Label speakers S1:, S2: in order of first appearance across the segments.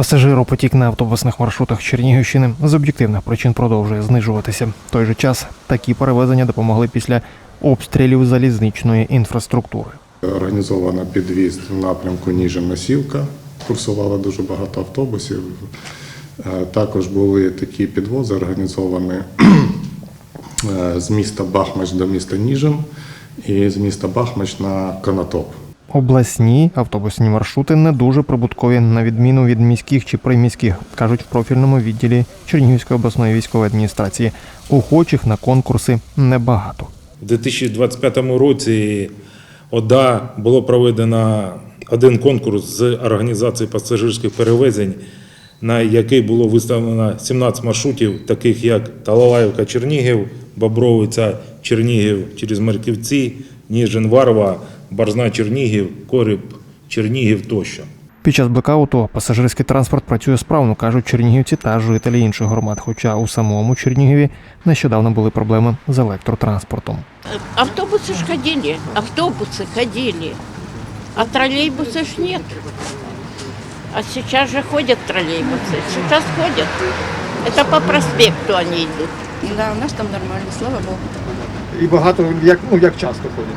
S1: Пасажиропотік на автобусних маршрутах Чернігівщини з об'єктивних причин продовжує знижуватися. В той же час такі перевезення допомогли після обстрілів залізничної інфраструктури.
S2: Організовано підвіз в напрямку Ніжин-Масівка. Курсувало дуже багато автобусів. Е, Також були такі підвози організовані е, з міста Бахмач до міста Ніжин і з міста Бахмач на Конотоп.
S1: Обласні автобусні маршрути не дуже прибуткові, на відміну від міських чи приміських, кажуть в профільному відділі Чернігівської обласної військової адміністрації. Охочих на конкурси небагато.
S3: У 2025 році ОДА було проведено один конкурс з організації пасажирських перевезень, на який було виставлено 17 маршрутів, таких як Талалаївка, Чернігів, Бобровиця, Чернігів через Марківці, Ніжин, Варва, Барзна, Чернігів, Коріб, Чернігів тощо.
S1: Під час блекауту пасажирський транспорт працює справно, кажуть чернігівці та жителі інших громад. Хоча у самому Чернігові нещодавно були проблеми з електротранспортом.
S4: Автобусы ж ходили, автобусы ходили, а троллейбуса ж нет. А сейчас же ходят троллейбусы, сейчас ходят. Это по проспекту они идут.
S5: Да, у нас там нормально, слава Богу.
S6: І багато, як, ну, як часто ходять.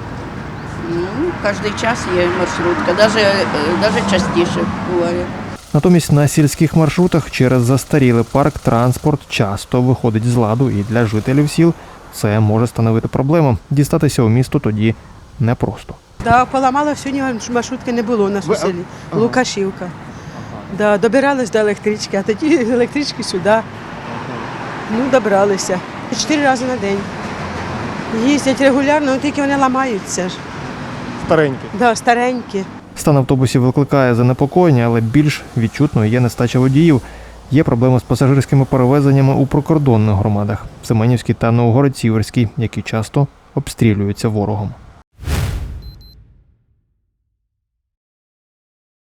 S5: Ну, кожен час є маршрутка, даже, е, даже частіше буває.
S1: Натомість на сільських маршрутах через застарілий парк транспорт часто виходить з ладу, і для жителів сіл це може становити проблему. Дістатися у місто тоді непросто.
S7: Да, поламала сьогодні маршрутки не було у нас у селі. Лукашівка. Да, добирались до електрички, а тоді електрички сюди. Ну, добралися. Чотири рази на день. Їздять регулярно, але тільки вони ламаються ж.
S6: Старенькі.
S7: Да, старенькі.
S1: Стан автобусів викликає занепокоєння, але більш відчутною є нестача водіїв. Є проблеми з пасажирськими перевезеннями у прикордонних громадах Семенівській та Новгород-Сіверській, які часто обстрілюються ворогом.